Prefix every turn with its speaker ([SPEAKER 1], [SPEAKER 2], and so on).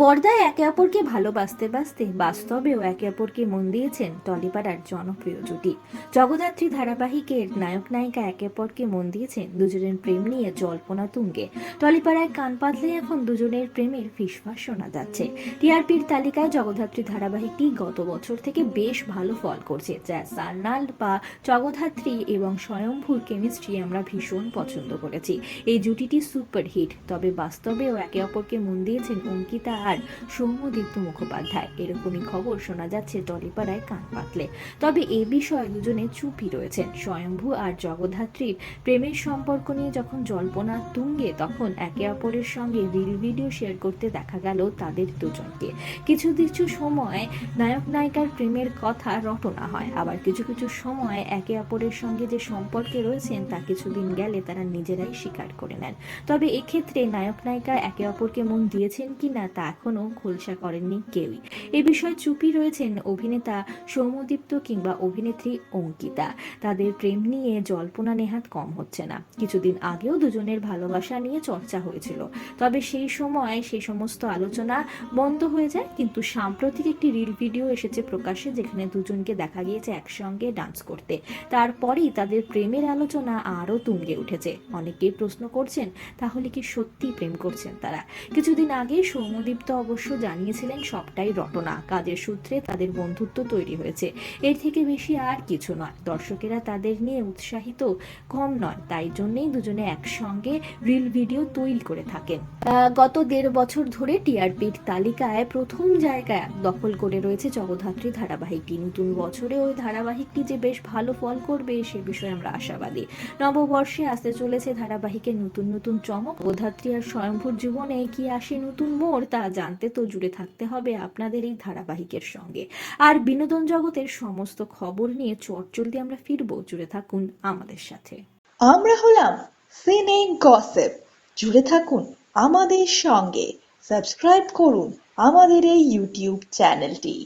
[SPEAKER 1] পর্দায় একে অপরকে ভালোবাসতে বাসতে বাস্তবেও একে অপরকে মন দিয়েছেন টলিপাড়ার জনপ্রিয় জুটি। জগদ্ধাত্রী ধারাবাহিকের নায়ক নায়িকা একে অপরকে মন দিয়েছেন দুজনের প্রেম নিয়ে জল্পনা তুঙ্গে। টলিপাড়ায় কান পাতলে এখন দুজনের প্রেমের ফিসফাস শোনা যাচ্ছে। টিআরপির তালিকায় জগদ্ধাত্রী ধারাবাহিকটি গত বছর থেকে বেশ ভালো ফল করছে। যা সার্নাল বা জগদ্ধাত্রী এবং স্বয়ংভূর কেমিস্ট্রি আমরা ভীষণ পছন্দ করেছি। এই জুটিটি সুপারহিট, তবে বাস্তবেও একে অপরকে মন দিয়েছেন অঙ্কিতা আর সৌম্যদীপ্ত মুখোপাধ্যায়। এরকমই খবর শোনা যাচ্ছে টলিপাড়ায় কান পাতলে। তবে এ বিষয়ে দুজনে চুপই রয়েছেন। স্বয়ম্ভু আর জগদ্ধাত্রীর প্রেমের সম্পর্ক নিয়ে যখন জল্পনা তুঙ্গে, তখন একে অপরের সঙ্গে রিল ভিডিও শেয়ার করতে দেখা গেল তাদের দুজনকে। কিছু কিছু সময় নায়ক নায়িকার প্রেমের কথা রটনা হয়। আবার কিছু কিছু সময় একে অপরের সঙ্গে যে সম্পর্কে রয়েছেন, তা কিছুদিন গেলে তারা নিজেরাই স্বীকার করে নেন। তবে এক্ষেত্রে নায়ক নায়িকা একে অপরকে মন দিয়েছেন কি না তা এখনও খোলসা করেননি কেউই। এ বিষয়ে চুপি রয়েছেন অভিনেতা সৌম্যদীপ্ত কিংবা অভিনেত্রী অঙ্কিতা। তাদের প্রেম নিয়ে জল্পনা নেহাত কম হচ্ছে না। কিছুদিন আগেও দুজনের ভালোবাসা নিয়ে চর্চা হয়েছিল। তবে সেই সময় সেই সমস্ত আলোচনা বন্ধ হয়ে যায়, কিন্তু সাম্প্রতিক একটি রিল ভিডিও এসেছে প্রকাশ্যে যেখানে দুজনকে দেখা গিয়েছে একসঙ্গে ডান্স করতে। তারপরেই তাদের প্রেমের আলোচনা আরও তুঙ্গে উঠেছে। অনেকেই প্রশ্ন করছেন, তাহলে কি সত্যি প্রেম করছেন তারা? কিছুদিন আগে সৌম্যদীপ্ত অবশ্য জানিয়েছিলেন সবটাই রটনা। কাজের সূত্রে তাদের বন্ধুত্ব তৈরি হয়েছে। এর থেকে বেশি আর কিছু নয়। দর্শকেরা তাদের নিয়ে উৎসাহিত কম নয়। তাই জন্যই দুজনে একসঙ্গে রিল ভিডিও তৈরি করে থাকেন। গত দেড় বছর ধরে টিআরপির তালিকায় প্রথম জায়গায় দখল করে রয়েছে জগদ্ধাত্রী ধারাবাহিকটি। নতুন বছরে ওই ধারাবাহিকটি যে বেশ ভালো ফল করবে, সে বিষয়ে আমরা আশাবাদী। নববর্ষে আসতে চলেছে ধারাবাহিকের নতুন নতুন চমক। জগদ্ধাত্রী আর স্বয়ংভূর জীবনে কি আসে নতুন মোড়, তা জানতে তো জুড়ে থাকতে হবে আপনাদের এই ধারাবাহিকের সঙ্গে। আর বিনোদন জগতের সমস্ত খবর নিয়ে চটচলতি আমরা ফিরবো। জুড়ে থাকুন আমাদের সাথে।
[SPEAKER 2] আমরা হলাম সিনে গসেপ। জুড়ে থাকুন আমাদের সঙ্গে। সাবস্ক্রাইব করুন আমাদের এই ইউটিউব চ্যানেলটি।